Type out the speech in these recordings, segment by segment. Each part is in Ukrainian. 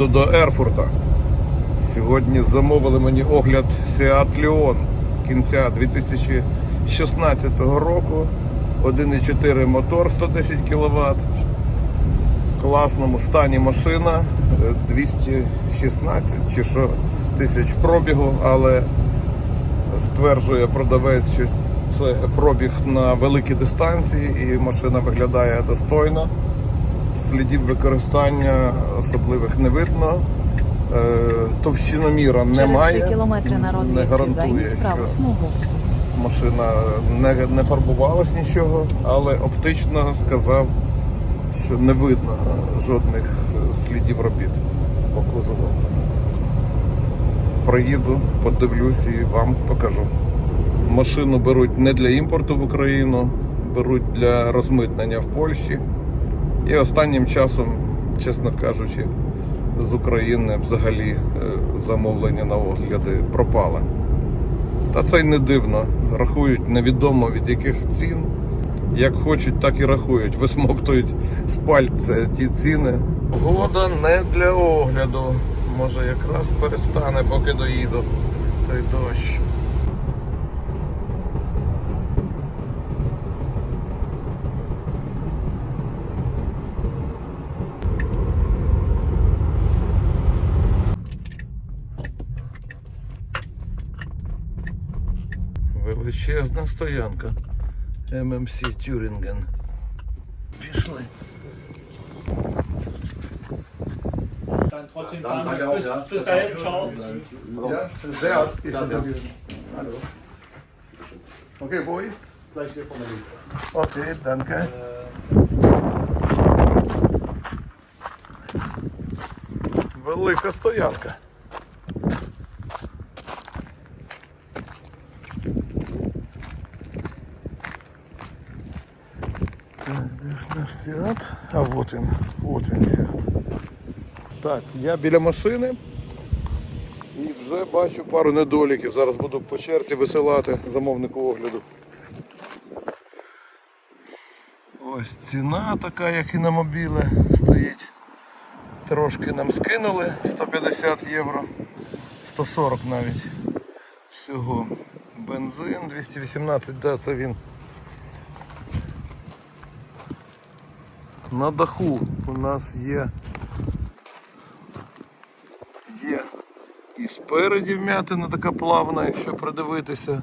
їду до Ерфурта. Сьогодні замовили мені огляд Seat Leon кінця 2016 року. 1,4 мотор 110 кВт. В класному стані машина е, 216 чи що тисяч пробігу, але стверджує продавець, що це пробіг на великій дистанції і машина виглядає достойно. Слідів використання особливих не видно. Е, Товщиноміра Через немає. 3 кілометри на не розвідці гарантує, займіть праву що смугу. машина не, не фарбувалась нічого, але оптично сказав, що не видно жодних е, слідів робіт по кузову. Проїду, подивлюсь і вам покажу. Машину беруть не для імпорту в Україну, беруть для розмитнення в Польщі. І останнім часом, чесно кажучи, з України взагалі е, замовлення на огляди пропали. Та це й не дивно. Рахують невідомо від яких цін. Як хочуть, так і рахують. Висмоктують з пальця ті ціни. Погода не для огляду. Може якраз перестане, поки доїду. Той дощ. Величезна стоянка. ММС Тюрінген. Пішли. Dann trotzdem Dann, danke auch, ja. bis dahin, ciao. Ja, sehr. Hallo. Okay, wo ist? Gleich hier von der Liste. Okay, danke. Велика стоянка. Так, де ж наш Сіат? А от він, от він Сіат. Так, я біля машини і вже бачу пару недоліків. Зараз буду по черзі висилати замовнику огляду. Ось ціна така, як і на мобіле, стоїть. Трошки нам скинули 150 євро, 140 навіть. Всього. Бензин 218, да, це він. На даху у нас є. Є і спереді вмятина така плавна, якщо придивитися,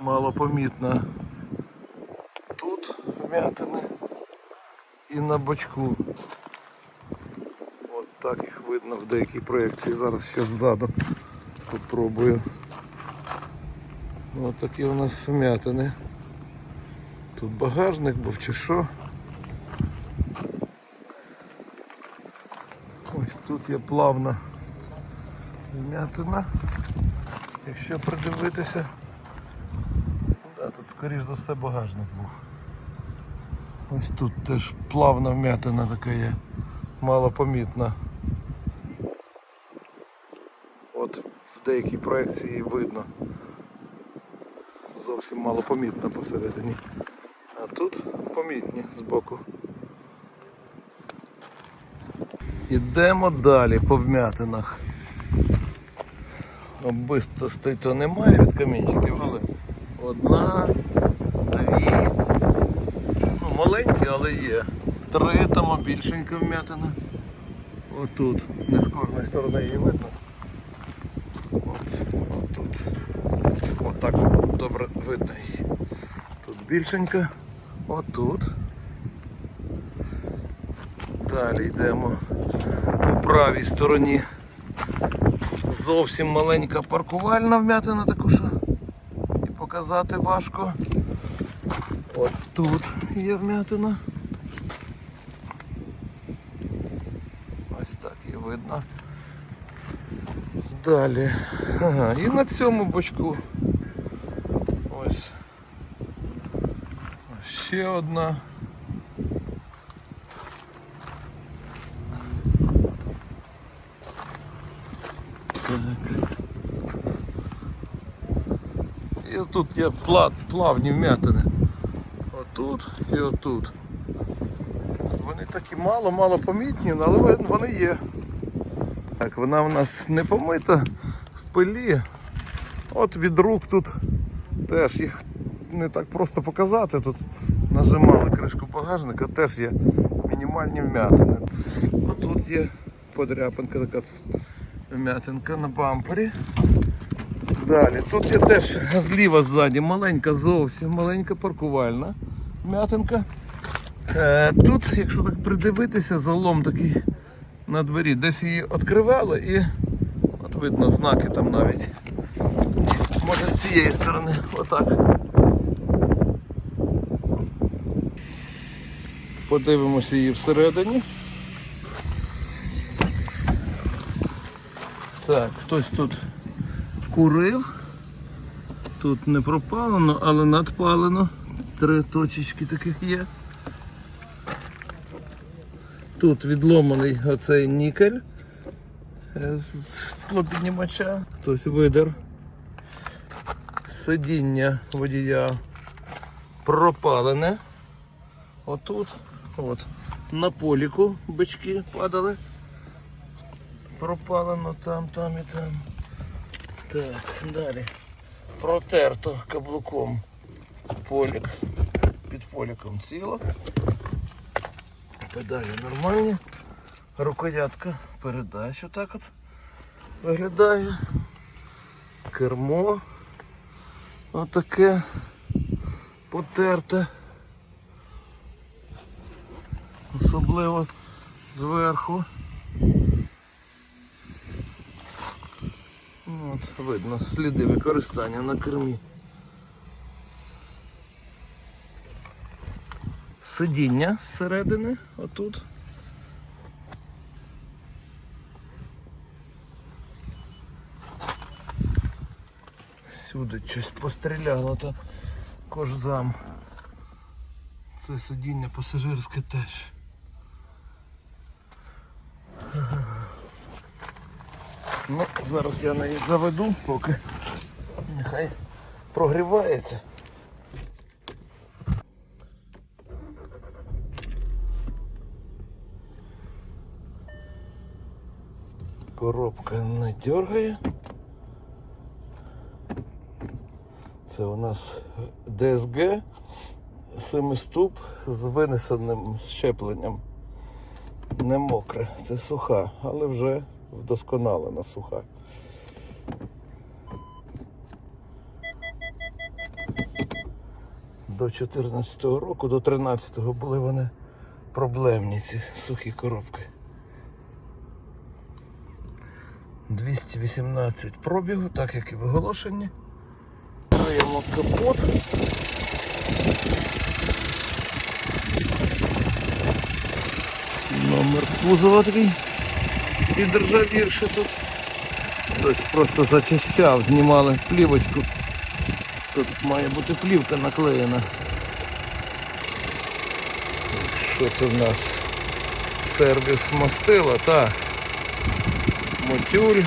мало помітна. Тут вмятини і на бочку. От так їх видно в деякій проєкції. Зараз ще ззаду попробую. Ось такі у нас вмятини. Тут багажник був чи що. Ось тут є плавна вмятина. Якщо придивитися, да, тут скоріш за все багажник був. Ось тут теж плавна вмятина така є, мало помітна. От в деякій проекції видно. Зовсім мало помітно посередині. А тут помітні збоку. Ідемо далі по вмятинах. Оббистостей то немає від камінчиків, але одна, дві, ну маленькі, але є. Три там більшенька вмятина. Отут. Не з кожної сторони її видно. От, отут. Отак добре видно. Тут більшенька. Отут. Далі йдемо по правій стороні. Зовсім маленька паркувальна вмятина таку що і показати важко. От тут є вмятина. Ось так і видно. Далі. Ага, і на цьому бочку. Ось. Ще одна. Так. І отут є плавні вмятини. Отут і отут. Вони такі мало-мало помітні, але вони є. Так, вона в нас не помита в пилі. От від рук тут теж їх не так просто показати. Тут нажимали кришку багажника, теж є мінімальні вмятини. Отут є подряпинка, така вмятинка на бампері. Далі, тут є теж зліва ззаді маленька, зовсім маленька паркувальна вмятинка. Е, Тут, якщо так придивитися, залом такий на двері. Десь її відкривали і от видно знаки там навіть. Може з цієї сторони, отак. Подивимося її всередині. Так, хтось тут курив. Тут не пропалено, але надпалено. Три точечки таких є. Тут відломаний оцей нікель е, з склопіднімача. Хтось видер. Сидіння водія пропалене. Отут. От. На поліку бички падали. Пропалено там, там і там. Так, далі. Протерто каблуком полік. Під поліком ціло. Педалі нормальні. Рукоятка передач отак от виглядає. Кермо отаке потерте. Особливо зверху. От, видно сліди використання на кермі. Сидіння зсередини, отут. Сюди щось постріляло, то кожзам. Це сидіння пасажирське теж. Ну, зараз я неї заведу, поки нехай прогрівається. Коробка не дергає. Це у нас ДСГ семиступ з винесеним щепленням. Не мокре, це суха, але вже вдосконалена суха. До 14-го року, до 13-го були вони проблемні ці сухі коробки. 218 пробігу, так як і в оголошенні. Даємо капот. Номер кузова такий підржавівши тут. Хтось просто зачищав, знімали плівочку. Тут має бути плівка наклеєна. Що це в нас? Сервіс мастила, так. Мотюль,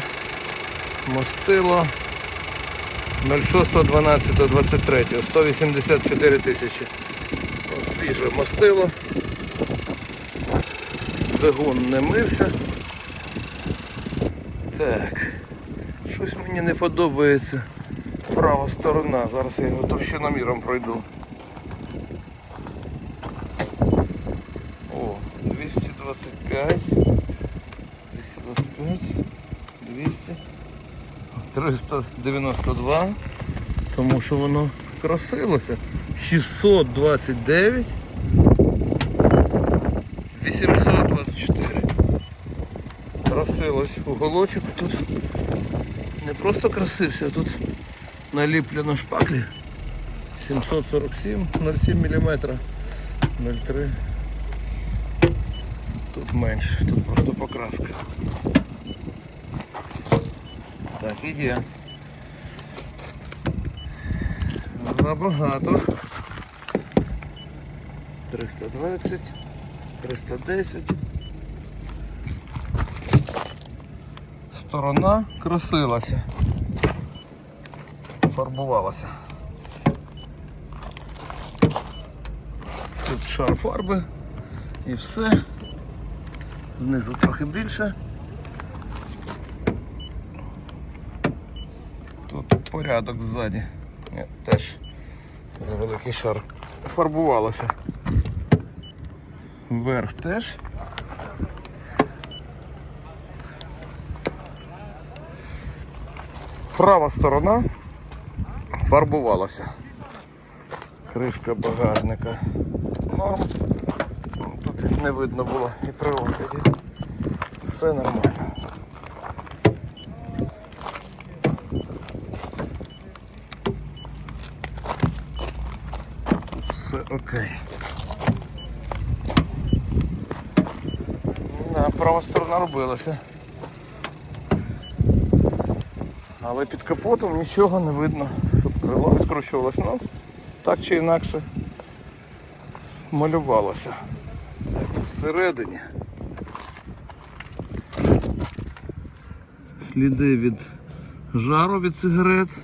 мастило 06.12.23, 184 тисячі. Свіже мастило. Двигун не мився. Так. Щось мені не подобається. Права сторона. Зараз я його товщиноміром пройду. О, 225. 225. 200. 392. Тому що воно красилося. 629. 824. Красилось уголочок тут. Не просто красився, тут наліплено шпаклі. 747, 0,7 мм. 0,3. Тут менше, тут просто покраска. Так, і є. Забагато. 320, 310. сторона красилася, фарбувалася. Тут шар фарби і все. Знизу трохи більше. Тут порядок ззаді. Я теж за великий шар фарбувалося. Вверх теж. Права сторона фарбувалася. Кришка багажника. Норм. Тут не видно було і при огляді. Все нормально. Все окей. Права сторона робилася. Але під капотом нічого не видно, щоб крило відкручувалось. Ну, так чи інакше малювалося. Всередині. Сліди від жару від сигарет.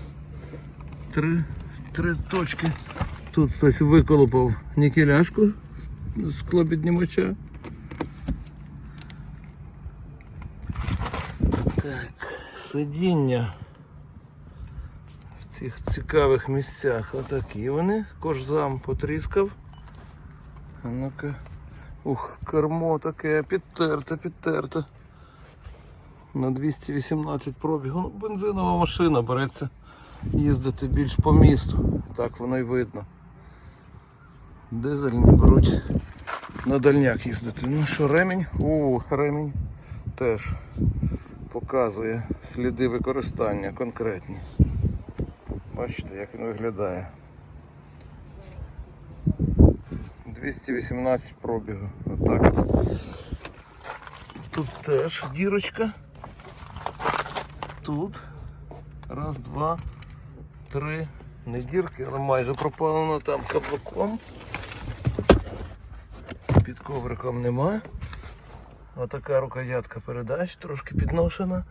Три, три точки. Тут хтось виколупав нікеляшку з склопіднімача. Так, сидіння цих цікавих місцях. Отакі вони. Кожзам потріскав. А ну-ка. Ух, кермо таке підтерте, підтерте. На 218 пробігу. Ну, бензинова машина береться їздити більш по місту. Так воно й видно. Дизельні беруть на дальняк їздити. Ну що, ремінь? О, ремінь теж показує сліди використання конкретні. Бачите, як він виглядає. 218 пробігу. Отак от. Тут теж дірочка. Тут. Раз, два, три. Не дірки, але майже пропалено там каблуком. Під ковриком нема. Отака рукоятка передач, трошки підношена.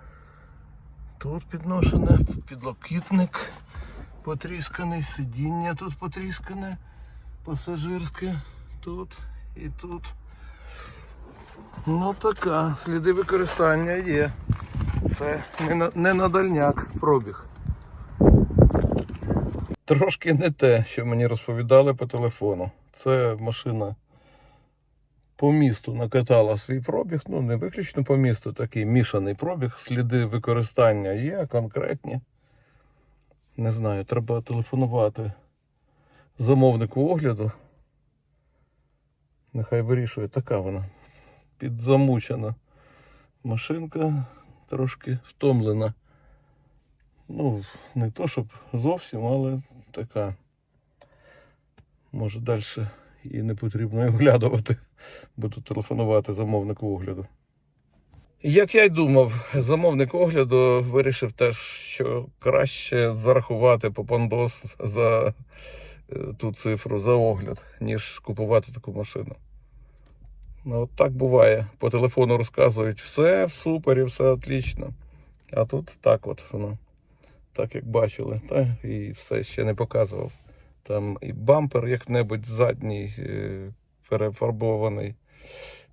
Тут підношена, підлокітник потрісканий, сидіння тут потріскане, пасажирське, тут і тут. Ну така, сліди використання є. Це не на, не на дальняк пробіг. Трошки не те, що мені розповідали по телефону. Це машина по місту накатала свій пробіг, ну не виключно по місту, такий мішаний пробіг, сліди використання є конкретні. Не знаю, треба телефонувати замовнику огляду. Нехай вирішує, така вона. Підзамучена машинка, трошки втомлена. Ну, не то, щоб зовсім, але така. Може далі і не потрібно оглядувати. Буду телефонувати замовнику огляду. Як я й думав, замовник огляду вирішив теж, що краще зарахувати попандос за е, ту цифру, за огляд, ніж купувати таку машину. Ну, от так буває. По телефону розказують, все в супері, все отлично. А тут так от воно. Так як бачили, та і все ще не показував. Там і бампер як-небудь задній е, перефарбований.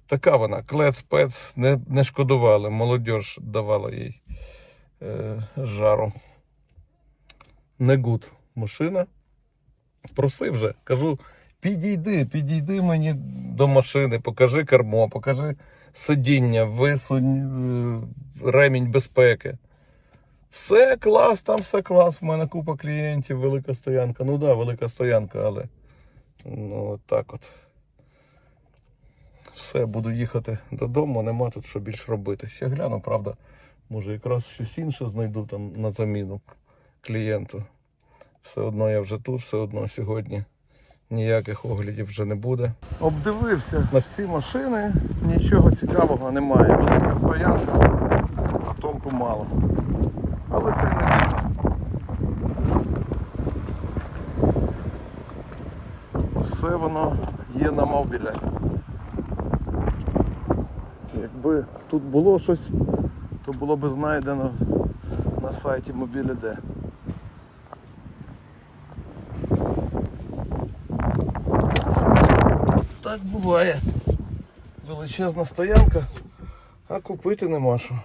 Така вона, клец-пец, не, не шкодували, молодь давала їй е, жару. Не гуд машина. Просив вже, кажу, підійди, підійди мені до машини, покажи кермо, покажи сидіння, висунь е, ремінь безпеки. Все клас, там все клас. У мене купа клієнтів, велика стоянка. Ну так, да, велика стоянка, але ну от так от. Все, буду їхати додому, нема тут що більш робити. Ще гляну, правда, може якраз щось інше знайду там на заміну клієнту. Все одно я вже тут, все одно сьогодні ніяких оглядів вже не буде. Обдивився на всі машини, нічого цікавого немає. Велика стоянка, а толку мало. Але це не дивно. Все воно є на мобілі. Якби тут було щось, то було б знайдено на сайті Мобілі.Д. Так буває. Величезна стоянка, а купити нема що.